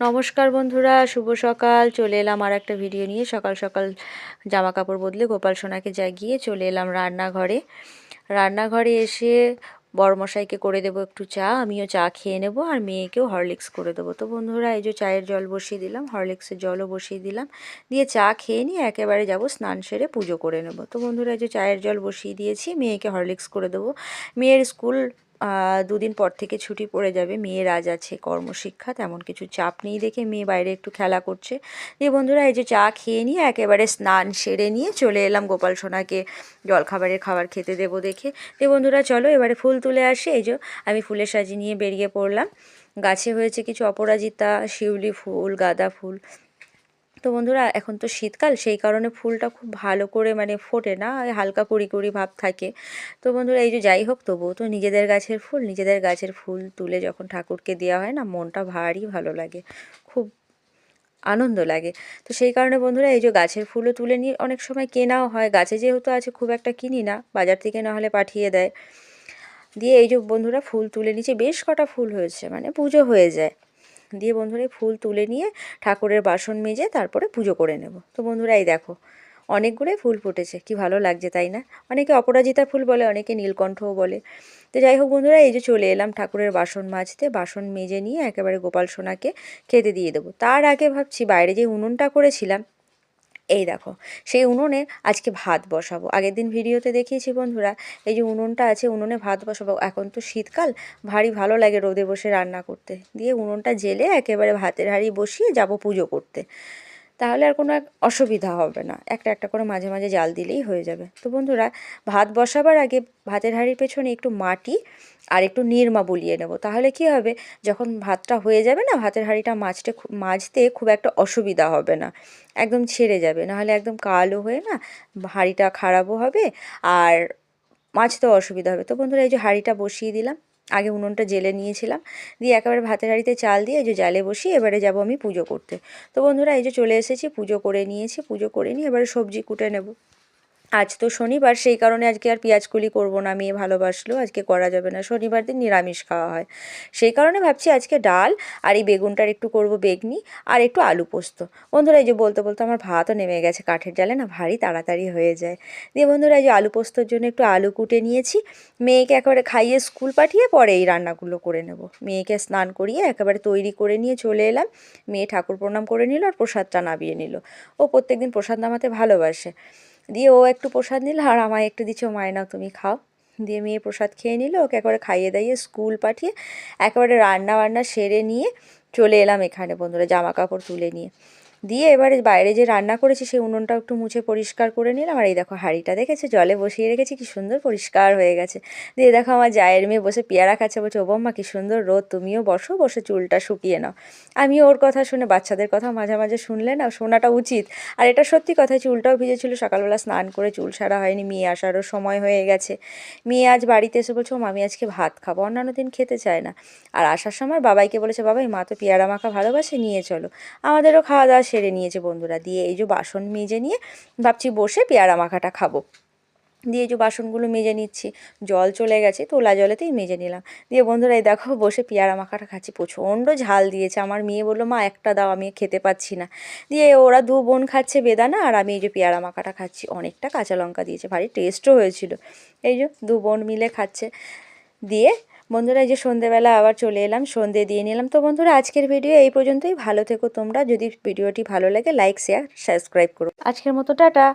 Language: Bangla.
নমস্কার বন্ধুরা, শুভ সকাল। চলে এলাম আর একটা ভিডিও নিয়ে। সকাল সকাল জামা কাপড় বদলে গোপাল সোনাকে জাগিয়ে চলে এলাম রান্নাঘরে। রান্নাঘরে এসে বড়মশাইকে করে দেবো একটু চা, আমিও চা খেয়ে নেব আর মেয়েকেও হরলিক্স করে দেবো। তো বন্ধুরা, এই যে চায়ের জল বসিয়ে দিলাম, হরলিক্সের জলও বসিয়ে দিলাম। দিয়ে চা খেয়ে নিয়ে একেবারে যাব স্নান সেরে পুজো করে নেব। তো বন্ধুরা, এই যে চায়ের জল বসিয়ে দিয়েছি, মেয়েকে হরলিক্স করে দেবো। মেয়ের স্কুল দুদিন পর থেকে ছুটি পড়ে যাবে। মেয়ের আজ আছে কর্মশিক্ষা, তেমন কিছু চাপ নেই দেখে মেয়ে বাইরে একটু খেলা করছে। দিয়ে বন্ধুরা, এই যে চা খেয়ে নিয়ে একেবারে স্নান সেরে নিয়ে চলে এলাম গোপাল সোনাকে জলখাবারের খাবার খেতে দেবো দেখে। দিয়ে বন্ধুরা, চলো এবারে ফুল তুলে আসে। এই যে আমি ফুলের সাজি নিয়ে বেরিয়ে পড়লাম। গাছে হয়েছে কিছু অপরাজিতা, শিউলি ফুল, গাঁদা ফুল। তো বন্ধুরা, এখন তো শীতকাল, সেই কারণে ফুলটা খুব ভালো করে মানে ফোটে না হালকা কুড়ি কুড়ি ভাব থাকে। তো বন্ধুরা, এই যে যাই হোক, তবুও তো নিজেদের গাছের ফুল, নিজেদের গাছের ফুল তুলে যখন ঠাকুরকে দেওয়া হয় না, মনটা ভারী ভালো লাগে, খুব আনন্দ লাগে। তো সেই কারণে বন্ধুরা, এই যে গাছের ফুলও তুলে নিয়ে অনেক সময় কেনাও হয়, গাছে যেহেতু আছে, খুব একটা কিনি না, বাজার থেকে না হলে পাঠিয়ে দেয়। দিয়ে এই যে বন্ধুরা, ফুল তুলে নিচে বেশ কটা ফুল হয়েছে মানে পুজো হয়ে যায়। দিয়ে বন্ধুরা ফুল তুলে নিয়ে ঠাকুরের বাসন মেজে তারপরে পুজো করে নেব। তো বন্ধুরা এই দেখো, অনেকগুলোই ফুল ফুটেছে, কি ভালো লাগছে তাই না? অনেকে অপরাজিতা ফুল বলে, অনেকে নীলকণ্ঠও বলে। তো যাই হোক বন্ধুরা, এই যে চলে এলাম ঠাকুরের বাসন মাজতে, বাসন মেজে নিয়ে একেবারে গোপাল সোনাকে খেতে দিয়ে দেবো। তার আগে ভাবছি বাইরে যে উনুনটা করেছিলাম এই দেখো, সেই উনুনে আজকে ভাত বসাবো। আগের দিন ভিডিওতে দেখিয়েছি বন্ধুরা, এই যে উনুনটা আছে, উনুনে ভাত বসাবো। এখন তো শীতকাল, ভারী ভালো লাগে রোদে বসে রান্না করতে। দিয়ে উনুনটা জেলে একেবারে ভাতের হাঁড়ি বসিয়ে যাব পুজো করতে। তাহলে আর কোনো অসুবিধা হবে না। একটা একটা করে মাঝে মাঝে জাল দিলেই হয়ে যাবে। তো বন্ধুরা, ভাত বসাবার আগে ভাতের হাঁড়ির পেছনে একটু মাটি আর একটু নিরমা বুলিয়ে নেব। তাহলে কি হবে, যখন ভাতটা হয়ে যাবে না, ভাতের হাঁড়িটা মাছতে মাজতে খুব একটা অসুবিধা হবে না। একদম ছেড়ে যাবে। নাহলে একদম কালো হয়ে না হাঁড়িটা খারাপও হবে আর মাছতেও অসুবিধা হবে। তো বন্ধুরা, এই যে হাঁড়িটা বসিয়ে দিলাম। আগে উনুনটা জেলে নিয়েছিলাম। দিয়ে একেবারে ভাতের হাড়িতে চাল দিয়ে এই যে জালে বসি এবারে যাব আমি পুজো করতে। তো বন্ধুরা এই যে চলে এসেছি, পুজো করে নিয়েছি, পুজো করে নিয়ে এবারে সবজি কুটে নেব। আজ তো শনিবার, সেই কারণে আজকে আর পেঁয়াজকুলি করব না, মেয়ে ভালোবাসলো, আজকে করা যাবে না। শনিবার দিন নিরামিষ খাওয়া হয়। সেই কারণে ভাবছি আজকে ডাল আর এই বেগুনটার একটু করব বেগনি আর একটু আলু পোস্ত। বন্ধুরা, এই যে বলতে বলতে আমার ভাতও নেমে গেছে, কাঠের জালে না ভারী তাড়াতাড়ি হয়ে যায়। দিয়ে বন্ধুরা, এই যে আলু পোস্তর জন্য একটু আলু কুটে নিয়েছি, মেয়েকে একেবারে খাইয়ে স্কুল পাঠিয়ে পরে এই রান্নাগুলো করে নেব। মেয়েকে স্নান করিয়ে একেবারে তৈরি করে নিয়ে চলে এলাম। মেয়ে ঠাকুর প্রণাম করে নিল আর প্রসাদটা নামিয়ে নিল। ও প্রত্যেকদিন প্রসাদ নামাতে ভালোবাসে। দিয়ে ও একটু প্রসাদ নিল আর আমায় একটু দিচ্ছ মায় নাও, তুমি খাও। দিয়ে মেয়ে প্রসাদ খেয়ে নিল, ওকে একবারে খাইয়ে দাইয়ে স্কুল পাঠিয়ে একেবারে রান্না বান্না সেরে নিয়ে চলে এলাম এখানে বন্ধুরা জামা কাপড় তুলে নিয়ে। দিয়ে এবারে বাইরে যে রান্না করেছি, সেই উনুনটা একটু মুছে পরিষ্কার করে নিলাম। আর এই দেখো, হাঁড়িটা দেখেছে? জলে বসিয়ে রেখেছি, কি সুন্দর পরিষ্কার হয়ে গেছে। দিয়ে দেখো, আমার জায়ের মেয়ে বসে পেয়ারা খাচ্ছে। বলছে, ও বম্মা কি সুন্দর রোদ, তুমিও বসো, বসে চুলটা শুকিয়ে নাও। আমি ওর কথা শুনে, বাচ্চাদের কথা মাঝে মাঝে শুনলে না, শোনাটা উচিত। আর এটা সত্যি কথা, চুলটাও ভিজেছিল। সকালবেলা স্নান করে চুল সারা হয়নি, মেয়ে আসারও সময় হয়ে গেছে। মেয়ে আজ বাড়িতে এসে বলছো মামি আজকে ভাত খাব, অন্যান্য দিন খেতে চায় না। আর আসার সময় বাবাইকে বলেছে, বাবাই, মা তো পেয়ারা মাখা ভালোবাসে, নিয়ে চলো। আমাদেরও খাওয়া দাওয়া সেরে নিয়েছে বন্ধুরা। দিয়ে এই যে বাসন মেজে নিয়ে ভাবছি বসে পেয়ারা মাখাটা খাব। দিয়ে যে বাসনগুলো মেজে নিচ্ছি, জল চলে গেছে, তোলা জলেতেই মেজে নিলাম। দিয়ে বন্ধুরা, এই দেখো, বসে পেয়ারা মাখাটা খাচ্ছি। প্রচণ্ড ঝাল দিয়েছে। আমার মেয়ে বলল, মা, একটা দাও, আমি খেতে পাচ্ছি না। দিয়ে ওরা দু বোন খাচ্ছে বেদানা, আর আমি এই যে পেয়ারা মাখাটা খাচ্ছি। অনেকটা কাঁচা লঙ্কা দিয়েছে, ভারী টেস্টও হয়েছিল। এই যে দু বোন মিলে খাচ্ছে। দিয়ে বন্ধুরা, এই যে সন্ধেবেলা আবার চলে এলাম, সন্ধে দিয়ে নিলাম। তো বন্ধুরা, আজকের ভিডিও এই পর্যন্তই। ভালো থেকো তোমরা। যদি ভিডিওটি ভালো লাগে লাইক শেয়ার সাবস্ক্রাইব করো। আজকের মতো, টাটা।